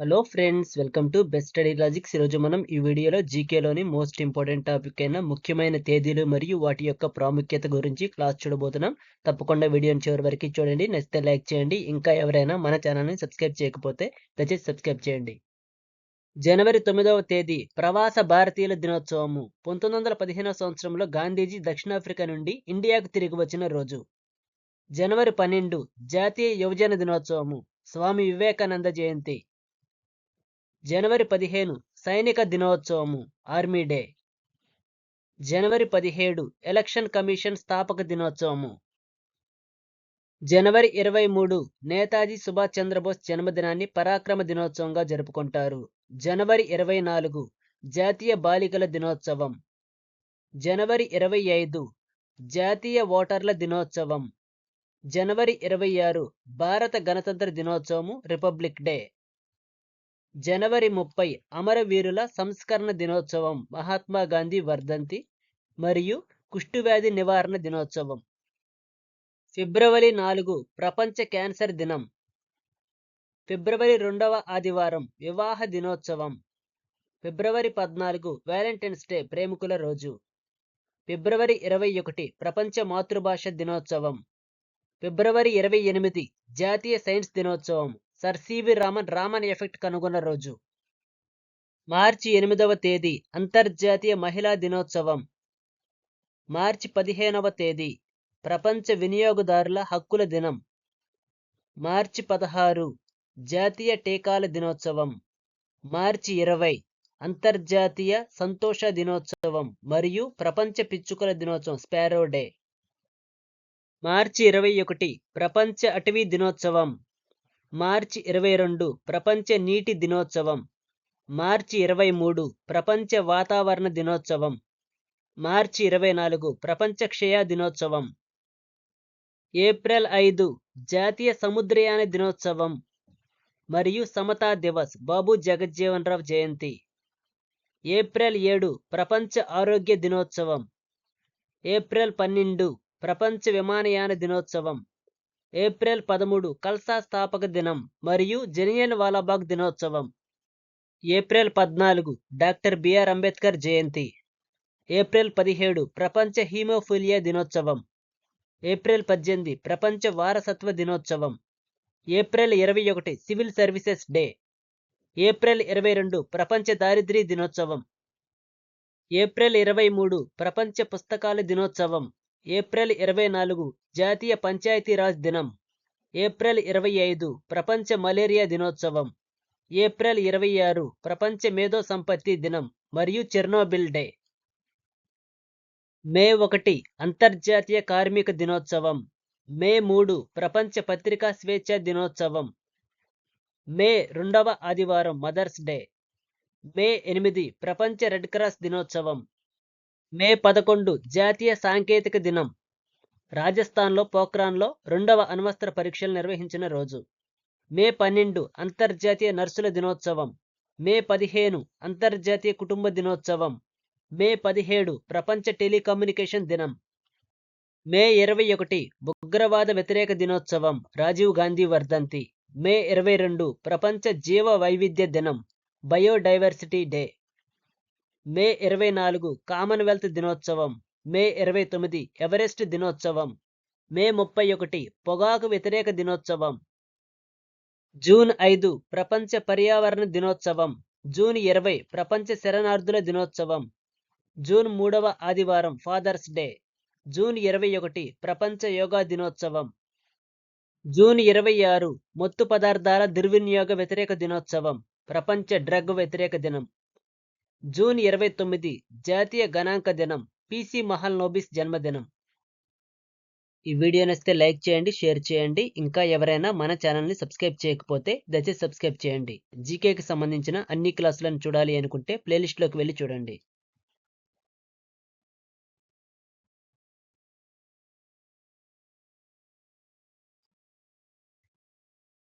Hello friends welcome to best study logics ఈరోజు మనం ఈ వీడియోలో జీకేలోని మోస్ట్ ఇంపార్టెంట్ టాపిక్ అయిన ముఖ్యమైన తేదీలు మరియు వాటి యొక్క ప్రాముఖ్యత గురించి క్లాస్ చూడబోతున్నాం. తప్పకుండా వీడియోని చివరి వరకు చూడండి. నచ్చితే లైక్ చేయండి. ఇంకా ఎవరైనా మన ఛానల్ని సబ్స్క్రైబ్ చేయకపోతే దయచేసి సబ్స్క్రైబ్ చేయండి. జనవరి తొమ్మిదవ తేదీ ప్రవాస భారతీయుల దినోత్సవము. పంతొమ్మిది వందల పదిహేనవ సంవత్సరంలో గాంధీజీ దక్షిణాఫ్రికా నుండి ఇండియాకు తిరిగి వచ్చిన రోజు. జనవరి పన్నెండు జాతీయ యువజన దినోత్సవము. స్వామి వివేకానంద జయంతి. జనవరి పదిహేను సైనిక దినోత్సవము ఆర్మీ డే. జనవరి పదిహేడు ఎలక్షన్ కమిషన్ స్థాపక దినోత్సవము. జనవరి ఇరవై మూడు నేతాజీ సుభాష్ చంద్రబోస్ జన్మదినాన్ని పరాక్రమ దినోత్సవంగా జరుపుకుంటారు. జనవరి ఇరవై నాలుగు జాతీయ బాలికల దినోత్సవం. జనవరి ఇరవై ఐదు జాతీయ ఓటర్ల దినోత్సవం. జనవరి ఇరవై ఆరు భారత గణతంత్ర దినోత్సవము రిపబ్లిక్ డే. జనవరి ముప్పై అమరవీరుల సంస్కరణ దినోత్సవం మహాత్మా గాంధీ వర్ధంతి మరియు కుష్ఠువ్యాధి నివారణ దినోత్సవం. ఫిబ్రవరి నాలుగు ప్రపంచ క్యాన్సర్ దినం. ఫిబ్రవరి రెండవ ఆదివారం వివాహ దినోత్సవం. ఫిబ్రవరి పద్నాలుగు వ్యాలంటైన్స్ డే ప్రేమికుల రోజు. ఫిబ్రవరి ఇరవై ఒకటి ప్రపంచ మాతృభాష దినోత్సవం. ఫిబ్రవరి ఇరవై ఎనిమిది జాతీయ సైన్స్ దినోత్సవం. Sir C V Raman Raman effect కనుగొన్న రోజు. మార్చి ఎనిమిదవ తేదీ అంతర్జాతీయ మహిళా దినోత్సవం. మార్చి పదిహేనవ తేదీ ప్రపంచ వినియోగదారుల హక్కుల దినం. మార్చి పదహారు జాతీయ టీకాల దినోత్సవం. మార్చి ఇరవై అంతర్జాతీయ సంతోష దినోత్సవం మరియు ప్రపంచ పిచ్చుకల దినోత్సవం స్పారో డే. మార్చి ఇరవై ఒకటి ప్రపంచ అటవీ దినోత్సవం. మార్చి ఇరవై రెండు ప్రపంచ నీటి దినోత్సవం. మార్చి ఇరవై మూడు ప్రపంచ వాతావరణ దినోత్సవం. మార్చి ఇరవై నాలుగు ప్రపంచ క్షయ దినోత్సవం. ఏప్రిల్ ఐదు జాతీయ సముద్రయాన దినోత్సవం. మరియు సమతా దివస్ బాబు జగజ్జీవన్ రావు జయంతి. ఏప్రిల్ ఏడు ప్రపంచ ఆరోగ్య దినోత్సవం. ఏప్రిల్ పన్నెండు ప్రపంచ విమానయాన దినోత్సవం. ఏప్రిల్ పదమూడు కల్సా స్థాపక దినం మరియు జలియన్ వాలాబాగ్ దినోత్సవం. ఏప్రిల్ పద్నాలుగు డాక్టర్ బిఆర్ అంబేద్కర్ జయంతి. ఏప్రిల్ పదిహేడు ప్రపంచ హీమోఫిలియా దినోత్సవం. ఏప్రిల్ పద్దెనిమిది ప్రపంచ వారసత్వ దినోత్సవం. ఏప్రిల్ ఇరవై ఒకటి సివిల్ సర్వీసెస్ డే. ఏప్రిల్ ఇరవై రెండు ప్రపంచ దారిద్ర్య దినోత్సవం. ఏప్రిల్ ఇరవై మూడు ప్రపంచ పుస్తకాల దినోత్సవం. ఏప్రిల్ ఇరవై నాలుగు జాతీయ పంచాయతీరాజ్ దినం. ఏప్రిల్ ఇరవై ఐదు ప్రపంచ మలేరియా దినోత్సవం. ఏప్రిల్ ఇరవై ఆరు ప్రపంచ మేధో సంపత్తి దినం మరియు చెర్నోబిల్ డే. మే ఒకటి అంతర్జాతీయ కార్మిక దినోత్సవం. మే మూడు ప్రపంచ పత్రికా స్వేచ్ఛ దినోత్సవం. మే రెండవ ఆదివారం మదర్స్ డే. మే ఎనిమిది ప్రపంచ రెడ్ క్రాస్ దినోత్సవం. మే పదకొండు జాతీయ సాంకేతిక దినం. రాజస్థాన్లో పోఖ్రాన్లో రెండవ అణ్వస్త్ర పరీక్షలు నిర్వహించిన రోజు. మే పన్నెండు అంతర్జాతీయ నర్సుల దినోత్సవం. మే పదిహేను అంతర్జాతీయ కుటుంబ దినోత్సవం. మే పదిహేడు ప్రపంచ టెలికమ్యూనికేషన్ దినం. మే ఇరవై ఒకటి ఉగ్రవాద వ్యతిరేక దినోత్సవం. రాజీవ్ గాంధీ వర్ధంతి. మే ఇరవై రెండు ప్రపంచ జీవ వైవిధ్య దినం. Biodiversity day. మే ఇరవై నాలుగు కామన్వెల్త్ దినోత్సవం. మే ఇరవై తొమ్మిది ఎవరెస్ట్ దినోత్సవం. మే ముప్పై ఒకటి పొగాకు వ్యతిరేక దినోత్సవం. జూన్ ఐదు ప్రపంచ పర్యావరణ దినోత్సవం. జూన్ ఇరవై ప్రపంచ శరణార్థుల దినోత్సవం. జూన్ మూడవ ఆదివారం ఫాదర్స్ డే. జూన్ ఇరవై ఒకటి ప్రపంచ యోగా దినోత్సవం. జూన్ ఇరవై ఆరు మొత్తు పదార్థాల దుర్వినియోగ వ్యతిరేక దినోత్సవం. ప్రపంచ డ్రగ్ వ్యతిరేక దినం. జూన్ ఇరవై తొమ్మిది జాతీయ గణాంక దినం పిసి మహల్ నోబిస్ జన్మదినం. ఈ వీడియో నచ్చితే లైక్ చేయండి షేర్ చేయండి. ఇంకా ఎవరైనా మన ఛానల్ని సబ్స్క్రైబ్ చేయకపోతే దయచేసి సబ్స్క్రైబ్ చేయండి. జీకేకి సంబంధించిన అన్ని క్లాసులను చూడాలి అనుకుంటే ప్లేలిస్ట్లోకి వెళ్ళి చూడండి.